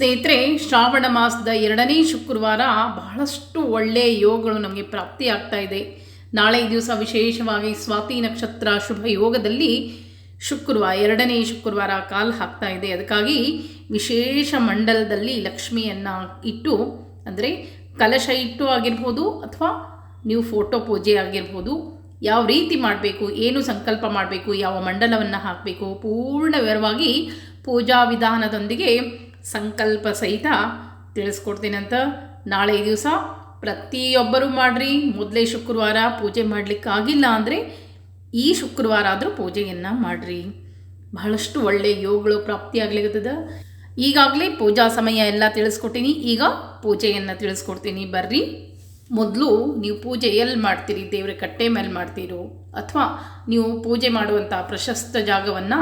ಸ್ನೇಹಿತರೆ, ಶ್ರಾವಣ ಮಾಸದ ಎರಡನೇ ಶುಕ್ರವಾರ ಬಹಳಷ್ಟು ಒಳ್ಳೆಯ ಯೋಗಗಳು ನಮಗೆ ಪ್ರಾಪ್ತಿ ಆಗ್ತಾ ಇದೆ. ನಾಳೆ ದಿವಸ ವಿಶೇಷವಾಗಿ ಸ್ವಾತಿ ನಕ್ಷತ್ರ ಶುಭ ಯೋಗದಲ್ಲಿ ಶುಕ್ರವಾರ, ಎರಡನೇ ಶುಕ್ರವಾರ ಕಾಲು ಹಾಕ್ತಾ ಇದೆ. ಅದಕ್ಕಾಗಿ ವಿಶೇಷ ಮಂಡಲದಲ್ಲಿ ಲಕ್ಷ್ಮಿಯನ್ನು ಇಟ್ಟು, ಅಂದರೆ ಕಲಶ ಇಟ್ಟು ಆಗಿರ್ಬೋದು ಅಥವಾ ನೀವು ಫೋಟೋ ಪೂಜೆ ಆಗಿರ್ಬೋದು, ಯಾವ ರೀತಿ ಮಾಡಬೇಕು, ಏನು ಸಂಕಲ್ಪ ಮಾಡಬೇಕು, ಯಾವ ಮಂಡಲವನ್ನು ಹಾಕಬೇಕು ಪೂರ್ಣ ವಿವರವಾಗಿ ಪೂಜಾ ವಿಧಾನದೊಂದಿಗೆ ಸಂಕಲ್ಪ ಸಹಿತ ತಿಳಿಸ್ಕೊಡ್ತೀನಂತ ನಾಳೆ ದಿವಸ ಪ್ರತಿಯೊಬ್ಬರು ಮಾಡ್ರಿ. ಮೊದಲೇ ಶುಕ್ರವಾರ ಪೂಜೆ ಮಾಡಲಿಕ್ಕಾಗಿಲ್ಲ ಅಂದರೆ ಈ ಶುಕ್ರವಾರ ಆದರೂ ಪೂಜೆಯನ್ನು ಮಾಡಿರಿ. ಬಹಳಷ್ಟು ಒಳ್ಳೆಯ ಯೋಗಗಳು ಪ್ರಾಪ್ತಿಯಾಗ್ಲಿಕ್ಕದ ಈಗಾಗಲೇ ಪೂಜಾ ಸಮಯ ಎಲ್ಲ ತಿಳಿಸ್ಕೊಟ್ಟಿನಿ. ಈಗ ಪೂಜೆಯನ್ನು ತಿಳಿಸ್ಕೊಡ್ತೀನಿ. ಬರ್ರಿ. ಮೊದಲು ನೀವು ಪೂಜೆ ಎಲ್ಲಿ ಮಾಡ್ತೀರಿ? ದೇವರ ಕಟ್ಟೆ ಮೇಲೆ ಮಾಡ್ತೀರೋ? ಅಥವಾ ನೀವು ಪೂಜೆ ಮಾಡುವಂಥ ಪ್ರಶಸ್ತ ಜಾಗವನ್ನು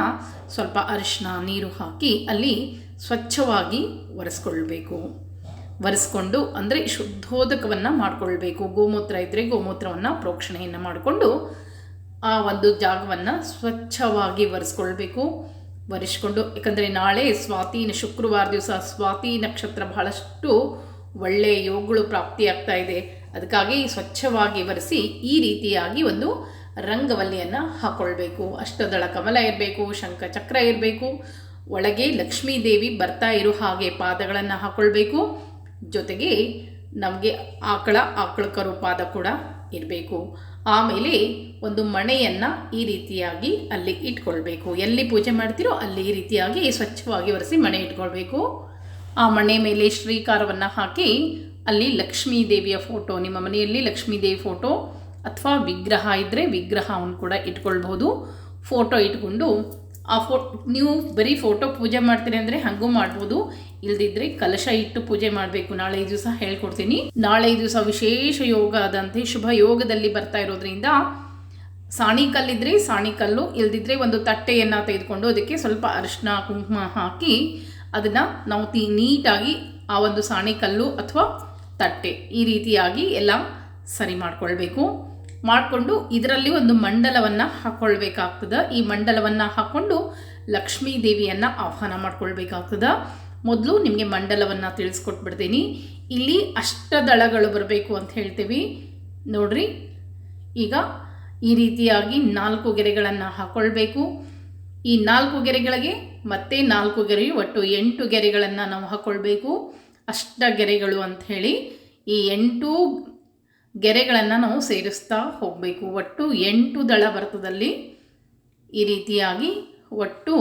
ಸ್ವಲ್ಪ ಅರಿಶಿನ, ನೀರು ಹಾಕಿ ಅಲ್ಲಿ ಸ್ವಚ್ಛವಾಗಿ ಒರೆಸ್ಕೊಳ್ಬೇಕು. ಒರೆಸ್ಕೊಂಡು ಅಂದರೆ ಶುದ್ಧೋದಕವನ್ನು ಮಾಡಿಕೊಳ್ಬೇಕು. ಗೋಮೂತ್ರ ಇದ್ದರೆ ಗೋಮೂತ್ರವನ್ನು ಪ್ರೋಕ್ಷಣೆಯನ್ನು ಮಾಡಿಕೊಂಡು ಆ ಒಂದು ಜಾಗವನ್ನು ಸ್ವಚ್ಛವಾಗಿ ಒರೆಸ್ಕೊಳ್ಬೇಕು. ಒರೆಸ್ಕೊಂಡು, ಯಾಕಂದರೆ ನಾಳೆ ಸ್ವಾತಿ ಶುಕ್ರವಾರ ದಿವಸ ಸ್ವಾತಿ ನಕ್ಷತ್ರ ಬಹಳಷ್ಟು ಒಳ್ಳೆಯ ಯೋಗಗಳು ಪ್ರಾಪ್ತಿಯಾಗ್ತಾ ಇದೆ. ಅದಕ್ಕಾಗಿ ಸ್ವಚ್ಛವಾಗಿ ಒರೆಸಿ ಈ ರೀತಿಯಾಗಿ ಒಂದು ರಂಗವಲ್ಲಿಯನ್ನು ಹಾಕ್ಕೊಳ್ಬೇಕು ಅಷ್ಟದಳ ಕಮಲ ಇರಬೇಕು ಶಂಖ ಚಕ್ರ ಇರಬೇಕು. ಒಳಗೆ ಲಕ್ಷ್ಮೀ ದೇವಿ ಬರ್ತಾ ಇರೋ ಹಾಗೆ ಪಾದಗಳನ್ನು ಹಾಕ್ಕೊಳ್ಬೇಕು ಜೊತೆಗೆ ನಮಗೆ ಆಕಳ ಆಕಳ ಕರು ಪಾದ ಕೂಡ ಇರಬೇಕು. ಆಮೇಲೆ ಒಂದು ಮಣೆಯನ್ನು ಈ ರೀತಿಯಾಗಿ ಅಲ್ಲಿ ಇಟ್ಕೊಳ್ಬೇಕು. ಎಲ್ಲಿ ಪೂಜೆ ಮಾಡ್ತೀರೋ ಅಲ್ಲಿ ಈ ರೀತಿಯಾಗಿ ಸ್ವಚ್ಛವಾಗಿ ಒರೆಸಿ ಮಣೆ ಇಟ್ಕೊಳ್ಬೇಕು. ಆ ಮಣೆ ಮೇಲೆ ಶ್ರೀಕಾರವನ್ನು ಹಾಕಿ ಅಲ್ಲಿ ಲಕ್ಷ್ಮೀ ದೇವಿಯ ಫೋಟೋ, ನಿಮ್ಮ ಮನೆಯಲ್ಲಿ ಲಕ್ಷ್ಮೀ ದೇವಿ ಫೋಟೋ ಅಥವಾ ವಿಗ್ರಹ ಇದ್ದರೆ ವಿಗ್ರಹವನ್ನು ಕೂಡ ಇಟ್ಕೊಳ್ಬೋದು ಫೋಟೋ ಇಟ್ಕೊಂಡು ಆ ಫೋ ನೀವು ಬರೀ ಫೋಟೋ ಪೂಜೆ ಮಾಡ್ತೀರಿ ಅಂದರೆ ಹಾಗೂ ಮಾಡ್ಬೋದು. ಇಲ್ದಿದ್ರೆ ಕಲಶ ಇಟ್ಟು ಪೂಜೆ ಮಾಡಬೇಕು. ನಾಳೆ ದಿವಸ ಹೇಳ್ಕೊಡ್ತೀನಿ. ನಾಳೆ ದಿವಸ ವಿಶೇಷ ಯೋಗ ಆದಂತೆ ಶುಭ ಯೋಗದಲ್ಲಿ ಬರ್ತಾ ಇರೋದ್ರಿಂದ ಸಾಣಿಕಲ್ಲಿದ್ರೆ ಸಾಣಿಕಲ್ಲು ಇಲ್ದಿದ್ರೆ ಒಂದು ತಟ್ಟೆಯನ್ನು ತೆಗೆದುಕೊಂಡು ಅದಕ್ಕೆ ಸ್ವಲ್ಪ ಅರಿಶಿನ, ಕುಂಕುಮ ಹಾಕಿ ಅದನ್ನು ನಾವು ತಿ ನೀಟಾಗಿ ಆ ಒಂದು ಸಾಣಿಕಲ್ಲು ಅಥವಾ ತಟ್ಟೆ ಈ ರೀತಿಯಾಗಿ ಎಲ್ಲ ಸರಿ ಮಾಡಿಕೊಳ್ಬೇಕು. ಮಾಡಿಕೊಂಡು ಇದರಲ್ಲಿ ಒಂದು ಮಂಡಲವನ್ನು ಹಾಕ್ಕೊಳ್ಬೇಕಾಗ್ತದೆ ಈ ಮಂಡಲವನ್ನು ಹಾಕ್ಕೊಂಡು ಲಕ್ಷ್ಮೀ ದೇವಿಯನ್ನು ಆಹ್ವಾನ ಮಾಡ್ಕೊಳ್ಬೇಕಾಗ್ತದೆ. ಮೊದಲು ನಿಮಗೆ ಮಂಡಲವನ್ನು ತಿಳಿಸ್ಕೊಟ್ಬಿಡ್ತೀನಿ. ಇಲ್ಲಿ ಅಷ್ಟದಳಗಳು ಬರಬೇಕು ಅಂತ ಹೇಳ್ತೀವಿ. ನೋಡ್ರಿ. ಈಗ ಈ ರೀತಿಯಾಗಿ ನಾಲ್ಕು ಗೆರೆಗಳನ್ನು ಹಾಕ್ಕೊಳ್ಬೇಕು ಈ ನಾಲ್ಕು ಗೆರೆಗಳಿಗೆ ಮತ್ತೆ ನಾಲ್ಕು ಗೆರೆ ಒಟ್ಟು ಎಂಟು ಗೆರೆಗಳನ್ನು ನಾವು ಹಾಕ್ಕೊಳ್ಬೇಕು ಅಷ್ಟ ಗೆರೆಗಳು ಅಂತ ಹೇಳಿ ಈ ಎಂಟು ಗೆರೆಗಳನ್ನು ನಾವು ಸೇರಿಸ್ತಾ ಹೋಗಬೇಕು. ಒಟ್ಟು ಎಂಟು ದಳ ಬರ್ತದಲ್ಲಿ ಈ ರೀತಿಯಾಗಿ ಒಟ್ಟು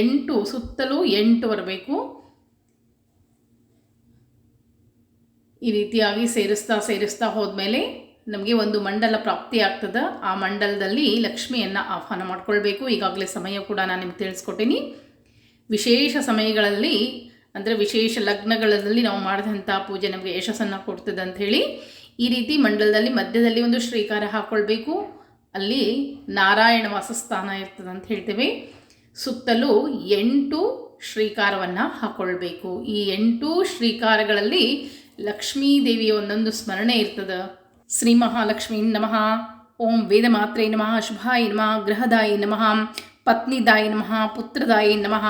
ಎಂಟು, ಸುತ್ತಲೂ ಎಂಟು ಬರಬೇಕು. ಈ ರೀತಿಯಾಗಿ ಸೇರಿಸ್ತಾ ಸೇರಿಸ್ತಾ ಹೋದ್ಮೇಲೆ ನಮಗೆ ಒಂದು ಮಂಡಲ ಪ್ರಾಪ್ತಿ ಆಗ್ತದೆ. ಆ ಮಂಡಲದಲ್ಲಿ ಲಕ್ಷ್ಮಿಯನ್ನು ಆಹ್ವಾನ ಮಾಡ್ಕೊಳ್ಬೇಕು. ಈಗಾಗಲೇ ಸಮಯ ಕೂಡ ನಾನು ನಿಮ್ಗೆ ತಿಳಿಸ್ಕೊಟ್ಟಿನಿ. ವಿಶೇಷ ಸಮಯಗಳಲ್ಲಿ, ಅಂದರೆ ವಿಶೇಷ ಲಗ್ನಗಳಲ್ಲಿ ನಾವು ಮಾಡಿದಂಥ ಪೂಜೆ ನಮಗೆ ಯಶಸ್ಸನ್ನು ಕೊಡ್ತದೆ ಅಂಥೇಳಿ ಈ ರೀತಿ ಮಂಡಲದಲ್ಲಿ ಮಧ್ಯದಲ್ಲಿ ಒಂದು ಶ್ರೀಕಾರ ಹಾಕ್ಕೊಳ್ಬೇಕು ಅಲ್ಲಿ ನಾರಾಯಣ ವಾಸಸ್ಥಾನ ಇರ್ತದೆ ಅಂತ ಹೇಳ್ತೇವೆ. ಸುತ್ತಲೂ ಎಂಟು ಶ್ರೀಕಾರವನ್ನು ಹಾಕ್ಕೊಳ್ಬೇಕು ಈ ಎಂಟು ಶ್ರೀಕಾರಗಳಲ್ಲಿ ಲಕ್ಷ್ಮೀ ದೇವಿಯ ಒಂದೊಂದು ಸ್ಮರಣೆ ಇರ್ತದೆ. ಶ್ರೀ ಮಹಾಲಕ್ಷ್ಮೀ ನಮಃ. ಓಂ ವೇದ ಮಾತ್ರೇ ನಮಃ. ಶುಭಾಯ ನಮಃ. ಗೃಹದಾಯಿ ನಮಃ. ಪತ್ನಿದಾಯಿ ನಮಃ. ಪುತ್ರದಾಯಿ ನಮಃ.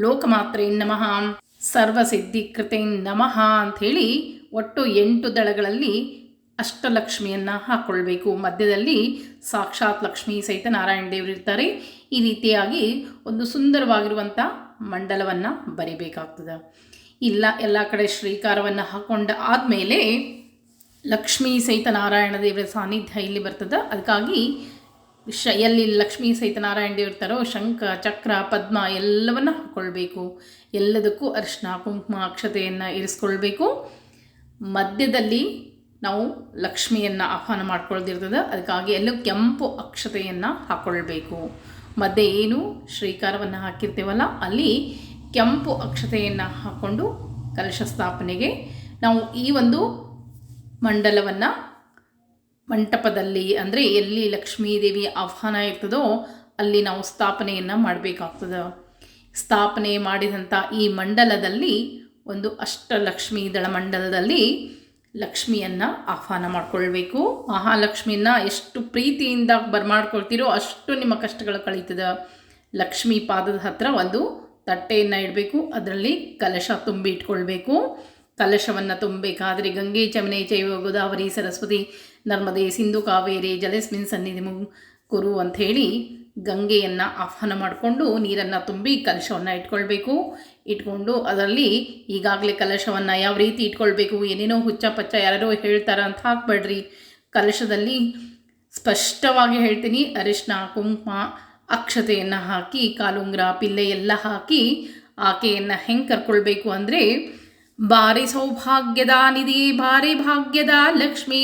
ಲೋಕಮಾತ್ರೇ ನಮಃ. ಸರ್ವಸಿದ್ಧಿಕೃತೆ ನಮಃ ಅಂಥೇಳಿ ಒಟ್ಟು ಎಂಟು ದಳಗಳಲ್ಲಿ ಅಷ್ಟಲಕ್ಷ್ಮಿಯನ್ನು ಹಾಕ್ಕೊಳ್ಬೇಕು ಮಧ್ಯದಲ್ಲಿ ಸಾಕ್ಷಾತ್ ಲಕ್ಷ್ಮೀ ಸಹಿತ ನಾರಾಯಣ ದೇವರು ಇರ್ತಾರೆ. ಈ ರೀತಿಯಾಗಿ ಒಂದು ಸುಂದರವಾಗಿರುವಂಥ ಮಂಡಲವನ್ನು ಬರಿಬೇಕಾಗ್ತದೆ. ಇಲ್ಲ, ಎಲ್ಲ ಕಡೆ ಶ್ರೀಕಾರವನ್ನು ಹಾಕ್ಕೊಂಡು ಆದಮೇಲೆ ಲಕ್ಷ್ಮೀ ಸಹಿತ ನಾರಾಯಣ ದೇವರ ಸಾನ್ನಿಧ್ಯ ಇಲ್ಲಿ ಬರ್ತದೆ. ಅದಕ್ಕಾಗಿ ಶ, ಎಲ್ಲಿ ಲಕ್ಷ್ಮೀ ಸಹಿತ ನಾರಾಯಣ ದೇವರು ಇರ್ತಾರೋ, ಶಂಖ, ಚಕ್ರ, ಪದ್ಮ ಎಲ್ಲವನ್ನು ಹಾಕ್ಕೊಳ್ಬೇಕು ಎಲ್ಲದಕ್ಕೂ ಅರಿಶಿನ ಕುಂಕುಮ, ಅಕ್ಷತೆಯನ್ನು ಇರಿಸ್ಕೊಳ್ಬೇಕು. ಮಧ್ಯದಲ್ಲಿ ನಾವು ಲಕ್ಷ್ಮಿಯನ್ನು ಆಹ್ವಾನ ಮಾಡ್ಕೊಳ್ದಿರ್ತದೆ. ಅದಕ್ಕಾಗಿ ಎಲ್ಲೂ ಕೆಂಪು ಅಕ್ಷತೆಯನ್ನು ಹಾಕ್ಕೊಳ್ಬೇಕು ಮಧ್ಯೆ ಏನು ಶ್ರೀಕಾರವನ್ನು ಹಾಕಿರ್ತೇವಲ್ಲ, ಅಲ್ಲಿ ಕೆಂಪು ಅಕ್ಷತೆಯನ್ನು ಹಾಕ್ಕೊಂಡು ಕಲಶ ಸ್ಥಾಪನೆಗೆ ನಾವು ಈ ಒಂದು ಮಂಡಲವನ್ನು ಮಂಟಪದಲ್ಲಿ ಅಂದರೆ ಎಲ್ಲಿ ಲಕ್ಷ್ಮೀ ದೇವಿ ಆಹ್ವಾನ ಇರ್ತದೋ ಅಲ್ಲಿ ನಾವು ಸ್ಥಾಪನೆಯನ್ನು ಮಾಡಬೇಕಾಗ್ತದೆ. ಸ್ಥಾಪನೆ ಮಾಡಿದಂಥ ಈ ಮಂಡಲದಲ್ಲಿ ಒಂದು ಅಷ್ಟಲಕ್ಷ್ಮೀ ದಳ ಮಂಡಲದಲ್ಲಿ ಲಕ್ಷ್ಮಿಯನ್ನು ಆಹ್ವಾನ ಮಾಡ್ಕೊಳ್ಬೇಕು. ಮಹಾಲಕ್ಷ್ಮಿಯನ್ನು ಎಷ್ಟು ಪ್ರೀತಿಯಿಂದ ಬರ್ಮಾಡ್ಕೊಳ್ತೀರೋ ಅಷ್ಟು ನಿಮ್ಮ ಕಷ್ಟಗಳು ಕಳೀತದೆ. ಲಕ್ಷ್ಮಿ ಪಾದದ ಹತ್ರ ಒಂದು ತಟ್ಟೆಯನ್ನು ಇಡಬೇಕು. ಅದರಲ್ಲಿ ಕಲಶ ತುಂಬಿ ಇಟ್ಕೊಳ್ಬೇಕು. ಕಲಶವನ್ನು ತುಂಬಬೇಕಾದರೆ ಗಂಗೆ ಚಮನೆ ಚೈವ ಗೋದಾವರಿ ಸರಸ್ವತಿ ನರ್ಮದೆ ಸಿಂಧು ಕಾವೇರಿ ಜಲಸ್ಮಿನ್ ಸನ್ನಿಧಿ ಕುರು ಅಂಥೇಳಿ ಗಂಗೆಯನ್ನು ಆಹ್ವಾನ ಮಾಡಿಕೊಂಡು ನೀರನ್ನು ತುಂಬಿ ಕಲಶವನ್ನು ಇಟ್ಕೊಳ್ಬೇಕು. ಇಟ್ಕೊಂಡು ಅದರಲ್ಲಿ ಈಗಾಗಲೇ ಕಲಶವನ್ನು ಯಾವ ರೀತಿ ಇಟ್ಕೊಳ್ಬೇಕು, ಏನೇನೋ ಹುಚ್ಚ ಪಚ್ಚ ಯಾರೋ ಹೇಳ್ತಾರ ಅಂತ ಹಾಕ್ಬೇಡ್ರಿ ಕಲಶದಲ್ಲಿ ಸ್ಪಷ್ಟವಾಗಿ ಹೇಳ್ತೀನಿ ಅರಿಶಿನ ಕುಂಕುಮ, ಅಕ್ಷತೆಯನ್ನು ಹಾಕಿ, ಕಾಲುಂಗ್ರ, ಪಿಲ್ಲೆ ಎಲ್ಲ ಹಾಕಿ ಆಕೆಯನ್ನು ಹೆಂಗೆ ಕರ್ಕೊಳ್ಬೇಕು ಅಂದರೆ ಬಾರಿ ಸೌಭಾಗ್ಯದ ನಿಧಿ, ಭಾರಿ ಭಾಗ್ಯದ ಲಕ್ಷ್ಮಿ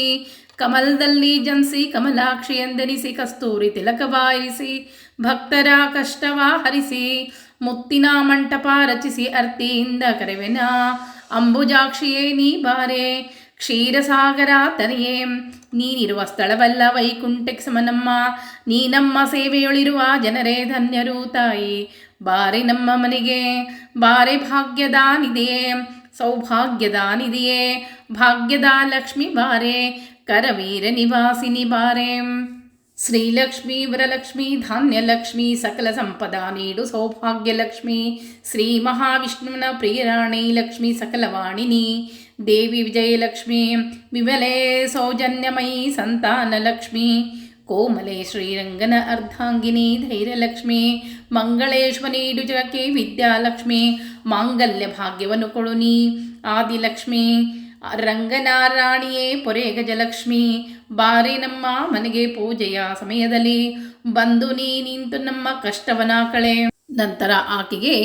ಕಮಲದಲ್ಲಿ ಜನಿಸಿ ಕಮಲಾಕ್ಷಿ ಎಂದೆನಿಸಿ ಕಸ್ತೂರಿ ತಿಲಕವಾಯಿಸಿ ಭಕ್ತರ ಕಷ್ಟವ ಹರಿಸಿ, ಮುತ್ತಿನ ಮಂಟಪ ರಚಿಸಿ ಅರ್ತಿಯಿಂದ ಕರೆವೆನ. ಅಂಬುಜಾಕ್ಷಿಯೇ ನೀ ಬಾರೆ, ಕ್ಷೀರಸಾಗರ ತನೆಯೇ ನೀನಿರುವ ಸ್ಥಳವಲ್ಲ ವೈಕುಂಠಕ್ಕೆ ಸಮನಮ್ಮ. ನೀ ನಮ್ಮ ಸೇವೆಯೊಳಿರುವ ಜನರೇ ಧನ್ಯರು ತಾಯಿ. ಬಾರೆ ನಮ್ಮ ಮನೆಗೆ, ಬಾರೆ ಭಾಗ್ಯದಾನಿದೆಯೇ ಸೌಭಾಗ್ಯದಾನಿದೆಯೇ ಭಾಗ್ಯದ ಲಕ್ಷ್ಮಿ ಬಾರೆ. ನಿವಾಸಿನಿ ಬಾರೆ ಶ್ರೀಲಕ್ಷ್ಮೀ, ವರಲಕ್ಷ್ಮಿ, ಧಾನ್ಯಲಕ್ಷ್ಮಿ, ಸಕಲ ಸಂಪದ ನೀಡು ಸೌಭಾಗ್ಯಲಕ್ಷ್ಮಿ. ಶ್ರೀ ಮಹಾವಿಷ್ಣುವಿನ ಪ್ರಿಯರಾಣಿ ಲಕ್ಷ್ಮಿ ಸಕಲವಾಣಿನಿ. ದೇವಿ ವಿಜಯಲಕ್ಷ್ಮಿ, ವಿಮಲೆ ಸೌಜನ್ಯಮಯಿ ಸಂತಾನಲಕ್ಷ್ಮಿ. ಕೋಮಲೆ ಶ್ರೀರಂಗನ ಅರ್ಧಾಂಗಿನಿ ಧೈರ್ಯಲಕ್ಷ್ಮಿ. ಮಂಗಳೇಶ್ವ ನೀಡು ಜಗಕ್ಕೆ ವಿದ್ಯಾಲಕ್ಷ್ಮಿ. ಮಾಂಗಲ್ಯ ಭಾಗ್ಯವನ್ನು ಕೊಡುನಿ ಆದಿಲಕ್ಷ್ಮಿ. ರಂಗನಾರಾಣಿಯೇ ಪೊರೆ ಗಜಲಕ್ಷ್ಮಿ, ಬಾರಿ ನಮ್ಮ ಮನೆಗೆ ಪೂಜೆಯ ಸಮಯದಲ್ಲಿ. ಬಂದು ನೀ ನಿಂತು ನಮ್ಮ ಕಷ್ಟವನ ಕಳೆ. ನಂತರ ಆಕೆಗೆ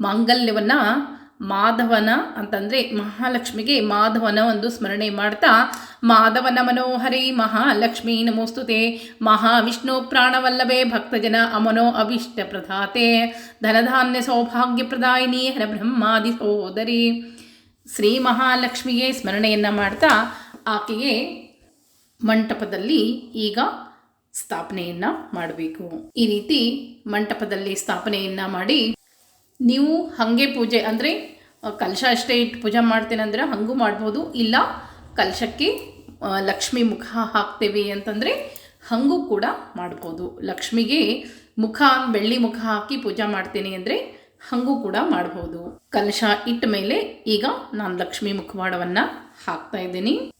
ಮಾಂಗಲ್ಯವನ್ನ ಮಾಧವನ ಅಂತಂದರೆ ಮಹಾಲಕ್ಷ್ಮಿಗೆ ಮಾಧವನ ಒಂದು ಸ್ಮರಣೆ ಮಾಡ್ತಾ, ಮಾಧವನ ಮನೋಹರಿ ಮಹಾಲಕ್ಷ್ಮೀ ನಮೋಸ್ತುತೆ. ಮಹಾವಿಷ್ಣು ಪ್ರಾಣವಲ್ಲವೇ ಭಕ್ತಜನ ಅಮನೋ ಅವಿಷ್ಟ ಪ್ರಧಾತೆ. ಧನಧಾನ್ಯ ಸೌಭಾಗ್ಯ ಪ್ರದಾಯಿನಿ ಹರಬ್ರಹ್ಮಾದಿ ಸೋದರಿ. ಶ್ರೀ ಮಹಾಲಕ್ಷ್ಮಿಗೆ ಸ್ಮರಣೆಯನ್ನು ಮಾಡ್ತಾ ಆಕೆಗೆ ಮಂಟಪದಲ್ಲಿ ಈಗ ಸ್ಥಾಪನೆಯನ್ನು ಮಾಡಬೇಕು. ಈ ರೀತಿ ಮಂಟಪದಲ್ಲಿ ಸ್ಥಾಪನೆಯನ್ನು ಮಾಡಿ ನೀವು ಹಾಗೆ ಪೂಜೆ ಅಂದರೆ ಕಲಶ ಅಷ್ಟೇ ಇಟ್ಟು ಪೂಜೆ ಮಾಡ್ತೇನೆ ಅಂದರೆ ಹಾಗೂ ಮಾಡ್ಬೋದು. ಇಲ್ಲ, ಕಲಶಕ್ಕೆ ಲಕ್ಷ್ಮಿ ಮುಖ ಹಾಕ್ತೇವೆ ಅಂತಂದರೆ ಹಾಗೂ ಕೂಡ ಮಾಡ್ಬೋದು. ಲಕ್ಷ್ಮಿಗೆ ಮುಖ, ಬೆಳ್ಳಿ ಮುಖ ಹಾಕಿ ಪೂಜೆ ಮಾಡ್ತೇನೆ ಅಂದರೆ ಹಾಗೂ ಕೂಡ ಮಾಡಬಹುದು ಕಲಶ ಇಟ್ಟ ಮೇಲೆ ಈಗ ನಾನು ಲಕ್ಷ್ಮಿ ಮುಖವಾಡವನ್ನು ಹಾಕ್ತಾ ಇದ್ದೀನಿ.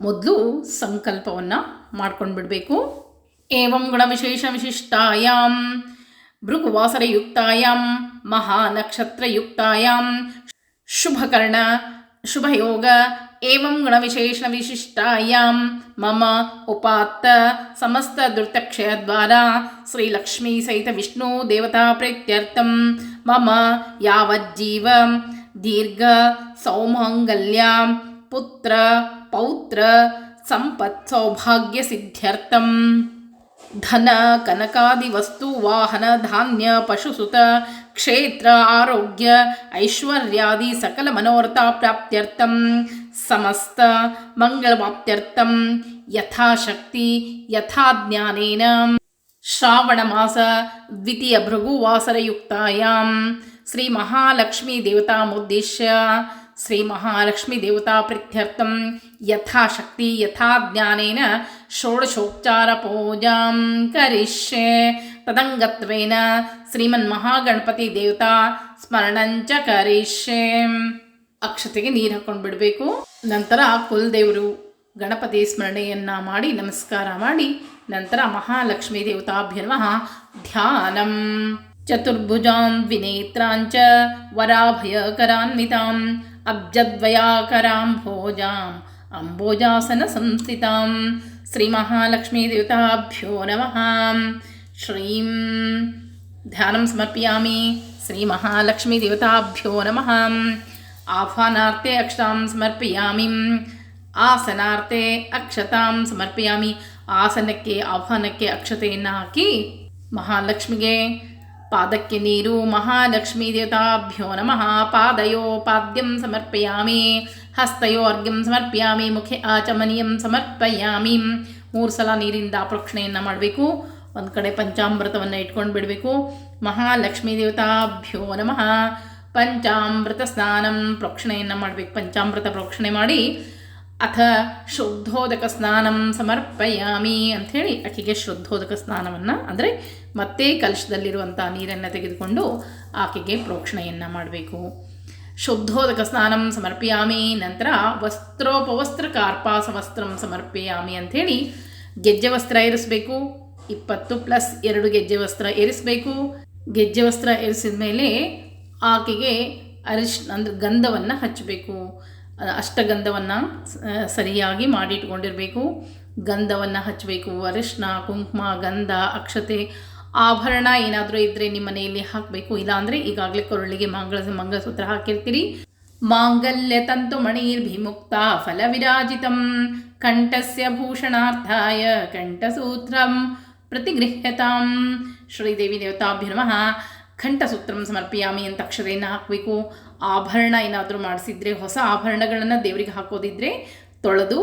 ಮೊದಲು ಸಂಕಲ್ಪವನ್ನು ಮಾಡ್ಕೊಂಡು ಬಿಡಬೇಕು. ಏವಂ ಗುಣವಿಶೇಷ ವಿಶಿಷ್ಟಾಯಾಮ್ ಭೃಗುವಾಸರಯುಕ್ತಾಯಾಮ್ ಮಹಾನಕ್ಷತ್ರಯುಕ್ತಾಯಾಮ್ ಶುಭಕರ್ಣ ಶುಭಯೋಗ ಏವಂ ಗುಣವಿಶೇಷ ವಿಶಿಷ್ಟಾಯಾಂ ಮಮ ಉಪಾತ್ತ ಸಮಸ್ತ ದುರ್ತಕ್ಷಯದ್ವಾರ ಶ್ರೀಲಕ್ಷ್ಮೀ ಸಹಿತ ವಿಷ್ಣು ದೇವತಾ ಪ್ರೀತ್ಯರ್ಥಂ ಮಮ ಯಾವಜ್ಜೀವ ದೀರ್ಘ ಸೌಮಂಗಲ್ಯ ಪುತ್ರ ಪೌತ್ರ ಸಂಪತ್ ಸೌಭಾಗ್ಯ ಸಿದ್ಧ್ಯರ್ಥಂ ಧನ ಕನಕಾದಿ ವಸ್ತು ವಾಹನ ಧಾನ್ಯ ಪಶುಸುತ क्षेत्र आरोग्य ऐश्वर्यादि सकलमनोरथाप्राप्त्यर्थं समस्तमङ्गलवाप्त्यर्थं यथाशक्ति यथा ज्ञानेन श्रावणमास द्वितीयभृगुवासरयुक्तायां श्रीमहालक्ष्मीदेवतामुद्दिश्य श्रीमहालक्ष्मीदेवताप्रीत्यर्थं यथाशक्ति यथा ज्ञानेन षोडशोपचारपूजां करिष्ये ಶ್ರೀ ಮಹಾಲಕ್ಷ್ಮೀ ತದಂಗತ್ವೇನ ಶ್ರೀಮನ್ಮಹಾಗಣಪತಿ ದೇವತಾ ಸ್ಮರಣಂಚ ಕರಿಷ್ಯೆ. ಅಕ್ಷತೆಗೆ ನೀರು ಹಾಕೊಂಡು ಬಿಡಬೇಕು. ನಂತರ ಕುಲದೇವರು ಗಣಪತಿ ಸ್ಮರಣೆಯನ್ನ ಮಾಡಿ ನಮಸ್ಕಾರ ಮಾಡಿ, ನಂತರ ಮಹಾಲಕ್ಷ್ಮೀ ದೇವತಾಭ್ಯ ನಮಃ ಧ್ಯಾನಂ. ಚತುರ್ಭುಜಾಂ ವಿನೇತ್ರಾಂಚ ವರಾಭಯಕರಾನ್ವಿತಾಂ ಅಬ್ಜದ್ವಯಾಕರಾಂಭೋಜಾಂ ಅಂಬೋಜಾಸನ ಸಂಸ್ಥಿತಾಂ ಶ್ರೀಮಹಾಲಕ್ಷ್ಮೀ ದೇವತಾಭ್ಯೋ ನಮಃ. ಶ್ರೀಂ ಧ್ಯಾನಂ ಸಮರ್ಪಯಾಮಿ ಶ್ರೀಮಹಾಲಕ್ಷ್ಮೀ ದೇವತಾಭ್ಯೋ ನಮಃ ಆಹ್ವಾನಾರ್ಥೆ ಅಕ್ಷತಾಂ ಸಮರ್ಪಯಾಮಿ ಆಸನಾರ್ಥೆ ಅಕ್ಷತಾಂ ಸಮರ್ಪಯಾಮಿ ಆಸನಕ್ಕೆ ಆಹ್ವಾನಕ್ಕೆ ಅಕ್ಷತೆಯನ್ನು ಹಾಕಿ ಮಹಾಲಕ್ಷ್ಮಿಗೆ ಪಾದಕ್ಕೆ ನೀರು ಮಹಾಲಕ್ಷ್ಮೀ ದೇವತಾಭ್ಯೋ ನಮಃ ಪಾದಯೋ ಪಾದ್ಯಂ ಸಮರ್ಪಯಾಮಿ ಹಸ್ತಯೋ ಅರ್ಘ್ಯಂ ಸಮರ್ಪಯಾಮಿ ಮುಖೆ ಆಚಮನೀಯಂ ಸಮರ್ಪಯಾಮಿ ಮೂರು ಸಲ ನೀರಿಂದ ಪ್ರೋಕ್ಷಣೆಯನ್ನು ಮಾಡಬೇಕು ಒಂದು ಕಡೆ ಪಂಚಾಮೃತವನ್ನು ಇಟ್ಕೊಂಡು ಬಿಡಬೇಕು. ಮಹಾಲಕ್ಷ್ಮೀ ದೇವತಾಭ್ಯೋ ನಮಃ. ಪಂಚಾಮೃತ ಸ್ನಾನಂ ಪ್ರೋಕ್ಷಣೆಯನ್ನು ಮಾಡಬೇಕು. ಪಂಚಾಮೃತ ಪ್ರೋಕ್ಷಣೆ ಮಾಡಿ ಅಥ ಶುದ್ಧೋದಕ ಸ್ನಾನಂ ಸಮರ್ಪಯಾಮಿ ಅಂಥೇಳಿ ಆಕೆಗೆ ಶುದ್ಧೋದಕ ಸ್ನಾನವನ್ನು ಅಂದರೆ ಮತ್ತೆ ಕಲಶದಲ್ಲಿರುವಂಥ ನೀರನ್ನು ತೆಗೆದುಕೊಂಡು ಆಕೆಗೆ ಪ್ರೋಕ್ಷಣೆಯನ್ನು ಮಾಡಬೇಕು. ಶುದ್ಧೋದಕ ಸ್ನಾನಂ ಸಮರ್ಪಯಾಮಿ, ನಂತರ ವಸ್ತ್ರೋಪವಸ್ತ್ರ ಕಾರ್ಪಾಸ ವಸ್ತ್ರಂ ಸಮರ್ಪಿಯಾಮಿ ಅಂಥೇಳಿ ಗೆಜ್ಜೆ ವಸ್ತ್ರ ಇರಿಸಬೇಕು. ಇಪ್ಪತ್ತು ಪ್ಲಸ್ ಎರಡು ಗೆಜ್ಜೆ ವಸ್ತ್ರ ಏರಿಸಬೇಕು. ಗೆಜ್ಜೆ ವಸ್ತ್ರ ಏರಿಸಿದ ಮೇಲೆ ಆಕೆಗೆ ಅರಿಶ್, ಅಂದರೆ ಗಂಧವನ್ನು ಹಚ್ಚಬೇಕು. ಅಷ್ಟಗಂಧವನ್ನು ಸರಿಯಾಗಿ ಮಾಡಿಟ್ಕೊಂಡಿರಬೇಕು. ಗಂಧವನ್ನು ಹಚ್ಚಬೇಕು. ಅರಿಶಿನ, ಕುಂಕುಮ, ಗಂಧ, ಅಕ್ಷತೆ, ಆಭರಣ ಏನಾದರೂ ಇದ್ದರೆ ನಿಮ್ಮ ಮನೆಯಲ್ಲಿ ಹಾಕಬೇಕು. ಇಲ್ಲಾಂದರೆ ಈಗಾಗಲೇ ಕೊರಳಿಗೆ ಮಂಗಳ ಮಂಗಲಸೂತ್ರ ಹಾಕಿರ್ತೀರಿ. ಮಾಂಗಲ್ಯ ತಂತು ಮಣಿರ್ಭಿಮುಕ್ತ ಫಲವಿರಾಜಿತಂ. ಕಂಠಸ್ಯ ಭೂಷಣಾರ್ಥಾಯ ಕಂಠಸೂತ್ರಂ. ಪ್ರತಿಗೃಹ್ಯತಾಂ ಶ್ರೀದೇವಿ ದೇವತಾಭ್ಯ ನಮಃ ಘಂಟಸೂತ್ರ ಸಮರ್ಪಿಯಾಮಿ ಅಂತ ಅಕ್ಷರೆಯನ್ನು ಹಾಕಬೇಕು ಆಭರಣ ಏನಾದರೂ ಮಾಡಿಸಿದ್ರೆ, ಹೊಸ ಆಭರಣಗಳನ್ನು ದೇವರಿಗೆ ಹಾಕೋದಿದ್ರೆ ತೊಳೆದು,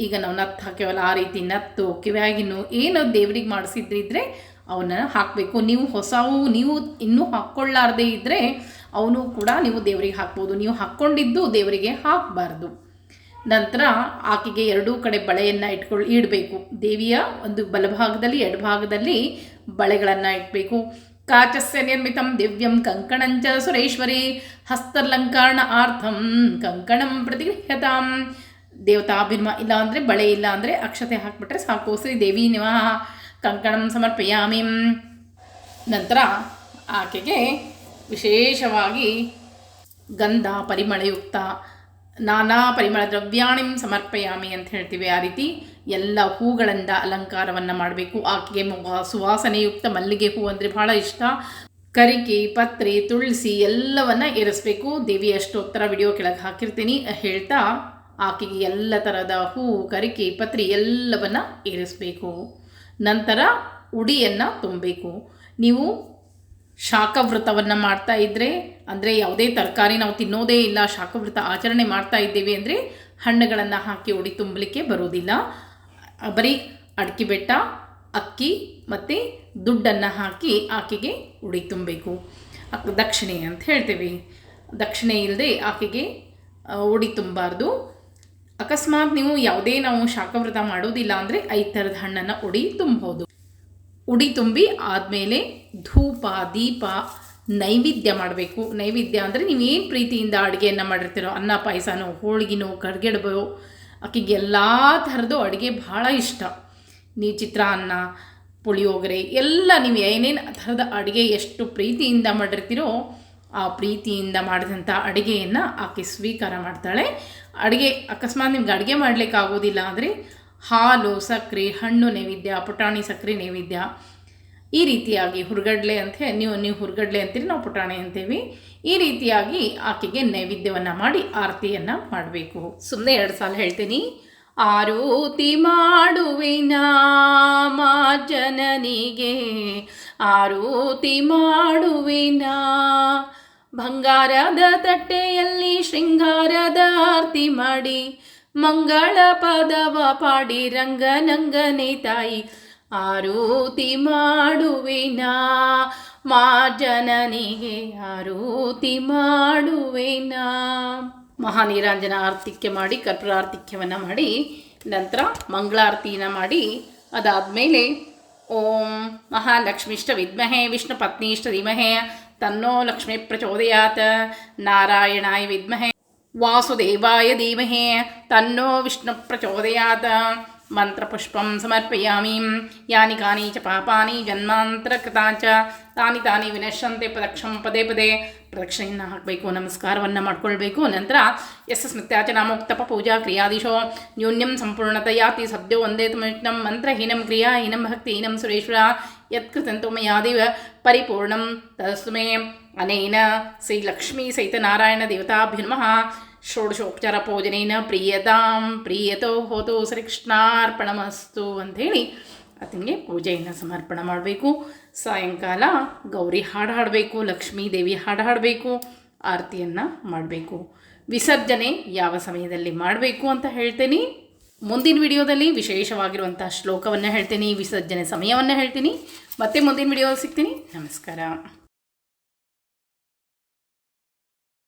ಈಗ ನಾವು ನತ್ತು ಹಾಕ್ಯವಲ್ಲ ಆ ರೀತಿ ನತ್ತು, ಕಿವ್ಯಾಗಿನ್ನು ಏನು ದೇವ್ರಿಗೆ ಮಾಡಿಸಿದ್ರಿದ್ರೆ ಅವನ್ನ ಹಾಕಬೇಕು. ನೀವು ಹೊಸವು, ನೀವು ಇನ್ನೂ ಹಾಕ್ಕೊಳ್ಳಾರ್ದೇ ಇದ್ದರೆ ಅವನು ಕೂಡ ನೀವು ದೇವರಿಗೆ ಹಾಕ್ಬೋದು. ನೀವು ಹಾಕ್ಕೊಂಡಿದ್ದು ದೇವರಿಗೆ ಹಾಕಬಾರ್ದು. ನಂತರ ಆಕೆಗೆ ಎರಡೂ ಕಡೆ ಬಳೆಯನ್ನು ಇಟ್ಕೊಳ್, ಇಡಬೇಕು. ದೇವಿಯ ಒಂದು ಬಲಭಾಗದಲ್ಲಿ ಎಡಭಾಗದಲ್ಲಿ ಬಳೆಗಳನ್ನು ಇಡಬೇಕು ಕಾಚಸ್ಯ ನಿರ್ಮಿತಂ ದಿವ್ಯಂ ಕಂಕಣಂಚ ಸುರೇಶ್ವರಿ ಹಸ್ತಲಂಕರಣ ಆರ್ಥಂ ಕಂಕಣಂ ಪ್ರತಿಗೃಹ್ಯತಾಂ. ದೇವತಾಭಿರ್ಮ ಇಲ್ಲ ಅಂದರೆ ಬಳೆ ಇಲ್ಲ ಅಂದರೆ ಅಕ್ಷತೆ ಹಾಕ್ಬಿಟ್ರೆ ಸಾಕು. ಶ್ರೀ ದೇವಿ ನಿವಾಹ ಕಂಕಣಂ ಸಮರ್ಪಯಾಮಿ. ನಂತರ ಆಕೆಗೆ ವಿಶೇಷವಾಗಿ ಗಂಧ ಪರಿಮಳಯುಕ್ತ ನಾನಾ ಪರಿಮಳ ದ್ರವ್ಯಾಣಿಂ ಸಮರ್ಪಯಾಮಿ ಅಂತ ಹೇಳ್ತೀವಿ ಆ ರೀತಿ ಎಲ್ಲ ಹೂಗಳಿಂದ ಅಲಂಕಾರವನ್ನು ಮಾಡಬೇಕು. ಆಕೆಗೆ ಸುವಾಸನೆಯುಕ್ತ ಮಲ್ಲಿಗೆ ಹೂ ಅಂದರೆ ಬಹಳ ಇಷ್ಟ. ಕರಿಕೆ, ಪತ್ರೆ, ತುಳಸಿ ಎಲ್ಲವನ್ನು ಏರಿಸ್ಬೇಕು. ದೇವಿ ಅಷ್ಟೋತ್ತರ ವಿಡಿಯೋ ಕೆಳಗೆ ಹಾಕಿರ್ತೀನಿ. ಹೇಳ್ತಾ ಆಕೆಗೆ ಎಲ್ಲ ಥರದ ಹೂ, ಕರಿಕೆ, ಪತ್ರಿ ಎಲ್ಲವನ್ನು ಏರಿಸಬೇಕು. ನಂತರ ಉಡಿಯನ್ನು ತುಂಬಬೇಕು. ನೀವು ಶಾಖವ್ರತವನ್ನು ಮಾಡ್ತಾ ಇದ್ದರೆ ಅಂದರೆ ಯಾವುದೇ ತರಕಾರಿ ನಾವು ತಿನ್ನೋದೇ ಇಲ್ಲ ಶಾಖವ್ರತ ಆಚರಣೆ ಮಾಡ್ತಾ ಇದ್ದೇವೆ ಅಂದರೆ ಹಣ್ಣುಗಳನ್ನು ಹಾಕಿ ಉಡಿ ತುಂಬಲಿಕ್ಕೆ ಬರೋದಿಲ್ಲ ಬರೀ ಅಡಿಕೆ ಬೆಟ್ಟ, ಅಕ್ಕಿ ಮತ್ತು ದುಡ್ಡನ್ನು ಹಾಕಿ ಆಕೆಗೆ ಉಡಿ ತುಂಬಬೇಕು. ದಕ್ಷಿಣೆ ಅಂತ ಹೇಳ್ತೇವೆ. ದಕ್ಷಿಣೆ ಇಲ್ಲದೆ ಆಕೆಗೆ ಉಡಿ ತುಂಬಬಾರ್ದು ಅಕಸ್ಮಾತ್ ನೀವು ಯಾವುದೇ ನಾವು ಶಾಖವ್ರತ ಮಾಡೋದಿಲ್ಲ ಅಂದರೆ ಐದು ಥರದ ಹಣ್ಣನ್ನು ಉಡಿ ತುಂಬೋದು ಉಡಿ ತುಂಬಿ ಆದಮೇಲೆ ಧೂಪ, ದೀಪ ನೈವೇದ್ಯ ಮಾಡಬೇಕು. ನೈವೇದ್ಯ ಅಂದರೆ ನೀವೇನು ಪ್ರೀತಿಯಿಂದ ಅಡುಗೆಯನ್ನು ಮಾಡಿರ್ತೀರೋ, ಅನ್ನ, ಪಾಯಸನೋ, ಹೋಳಿಗೆನೋ ಕಡ್ಗೆಡ್ಬೋ ಆಕೆಗೆ ಎಲ್ಲ ಥರದ್ದು ಅಡುಗೆ ಭಾಳ ಇಷ್ಟ. ನೀ ಚಿತ್ರಾನ್ನ ಪುಳಿಯೋಗರೆ, ಎಲ್ಲ ನೀವು ಏನೇನು ಥರದ ಅಡುಗೆ ಎಷ್ಟು ಪ್ರೀತಿಯಿಂದ ಮಾಡಿರ್ತೀರೋ, ಆ ಪ್ರೀತಿಯಿಂದ ಮಾಡಿದಂಥ ಅಡುಗೆಯನ್ನು ಆಕೆ ಸ್ವೀಕಾರ ಮಾಡ್ತಾಳೆ. ಅಡುಗೆ ಅಕಸ್ಮಾತ್ ನಿಮ್ಗೆ ಅಡುಗೆ ಮಾಡಲಿಕ್ಕೆ ಆಗೋದಿಲ್ಲ ಅಂದರೆ ಹಾಲು ಸಕ್ಕರೆ ಹಣ್ಣು ನೈವೇದ್ಯ, ಪುಟಾಣಿ ಸಕ್ಕರೆ ನೈವೇದ್ಯ ಈ ರೀತಿಯಾಗಿ ಹುರ್ಗಡ್ಲೆ ಅಂತ, ನೀವು ನೀವು ಹುರ್ಗಡ್ಲೆ ಅಂತೀರಿ, ನಾವು ಪುಟಾಣಿ ಅಂತೀವಿ. ಈ ರೀತಿಯಾಗಿ ಆಕೆಗೆ ನೈವೇದ್ಯವನ್ನು ಮಾಡಿ ಆರತಿಯನ್ನು ಮಾಡಬೇಕು. ಸುಮ್ಮನೆ ಎರಡು ಸಾಲ ಹೇಳ್ತೀನಿ. ಆರೂತಿ ಮಾಡುವಿನ ಜನನಿಗೆ, ಆರೂತಿ ಮಾಡುವಿನ ಬಂಗಾರದ ತಟ್ಟೆಯಲ್ಲಿ ಶೃಂಗಾರದ ಆರತಿ ಮಾಡಿ ಮಂಗಳ ಪದವ ಪಾಡಿ ರಂಗನಂಗನೆ ತಾಯಿ, ಆರೂತಿ ಮಾಡುವಿನ? ಮಾ ಜನನಿಗೆ ಆರೂತಿ ಮಾಡುವಿನ? ಮಹಾನೀರಾಂಜನ ಆರ್ತಿಕ್ಯ ಮಾಡಿ ಕರ್ಪೂರಾರ್ತಿಕ್ಯವನ್ನು ಮಾಡಿ, ನಂತರ ಮಂಗಳಾರತಿನ ಮಾಡಿ, ಅದಾದಮೇಲೆ ಓಂ ಮಹಾಲಕ್ಷ್ಮಿಷ್ಟ ವಿದ್ಮಹೇ ವಿಷ್ಣು ಪತ್ನಿಷ್ಟ ಧೀಮಹೇ ತನ್ನೋ ಲಕ್ಷ್ಮೀ ಪ್ರಚೋದಯಾತ್, ನಾರಾಯಣಾಯ ವಿದ್ಮಹೆ. ವಾಸುದೇವಾಯ ಧೀಮಹಿ ತನ್ನೋ ವಿಷ್ಣು ಪ್ರಚೋದಯಾತ್ ಮಂತ್ರಪುಷ್ಪಂ ಸಮರ್ಪಯಾಮಿ ಯಾನಿ ಕಾನಿ ಚ ಪಾಪಾನಿ ಜನ್ಮಾಂತರಕೃತಾ ತಾನಿ ತಾನಿ ವಿನಶ್ಯಂತೆ ಪ್ರದಕ್ಷಂ ಪದೇ ಪದೇ ಪ್ರದಕ್ಷಿಣೆಯನ್ನು ಹಾಕಬೇಕು ನಮಸ್ಕಾರವನ್ನು ಮಾಡ್ಕೊಳ್ಬೇಕು ನಂತರ ಎಸ್ ಸ್ಮೃತ್ಯಾಚ ನಾಮೋಕ್ತಪ ಪೂಜಾ ಕ್ರಿಯಾದಿಶೋ ನ್ಯೂನ್ಯಂ ಸಂಪೂರ್ಣತಯಾತಿ ಸದ್ಯೋ ವಂದೇ ತಮಿಷ್ಣಂ ಮಂತ್ರಹೀನಂ ಕ್ರಿಯಾಹೀನಂ ಭಕ್ತಿಹೀನಂ ಸುರೇಶ್ವರ ಯತ್ಕೃತಂತು ಮಯಾದಿವ ಪರಿಪೂರ್ಣಂ ತದಸ್ತು ಅನೇನ ಶ್ರೀ ಲಕ್ಷ್ಮೀ ಸಹಿತ ನಾರಾಯಣ ದೇವತಾಭ್ಯುರ್ಮಃ ಷೋಡಶೋಪಚಾರ ಪೂಜನೇನ ಪ್ರಿಯತಾಂ, ಪ್ರಿಯತೋ ಹೋತು ಶ್ರೀಕೃಷ್ಣಾರ್ಪಣಮಸ್ತು ಅಂಥೇಳಿ ಆತನಿಗೆ ಪೂಜೆಯನ್ನು ಸಮರ್ಪಣೆ ಮಾಡಬೇಕು. ಸಾಯಂಕಾಲ ಗೌರಿ ಹಾಡು ಹಾಡಬೇಕು ಲಕ್ಷ್ಮೀ ದೇವಿ ಹಾಡು ಹಾಡಬೇಕು, ಆರತಿಯನ್ನು ಮಾಡಬೇಕು. ವಿಸರ್ಜನೆ ಯಾವ ಸಮಯದಲ್ಲಿ ಮಾಡಬೇಕು ಅಂತ ಹೇಳ್ತೇನೆ. ಮುಂದಿನ ವಿಡಿಯೋದಲ್ಲಿ ವಿಶೇಷವಾಗಿರುವಂಥ ಶ್ಲೋಕವನ್ನು ಹೇಳ್ತೀನಿ, ವಿಸರ್ಜನೆ ಸಮಯವನ್ನು ಹೇಳ್ತೀನಿ. ಮತ್ತೆ ಮುಂದಿನ ವಿಡಿಯೋ ಸಿಗ್ತೀನಿ. ನಮಸ್ಕಾರ.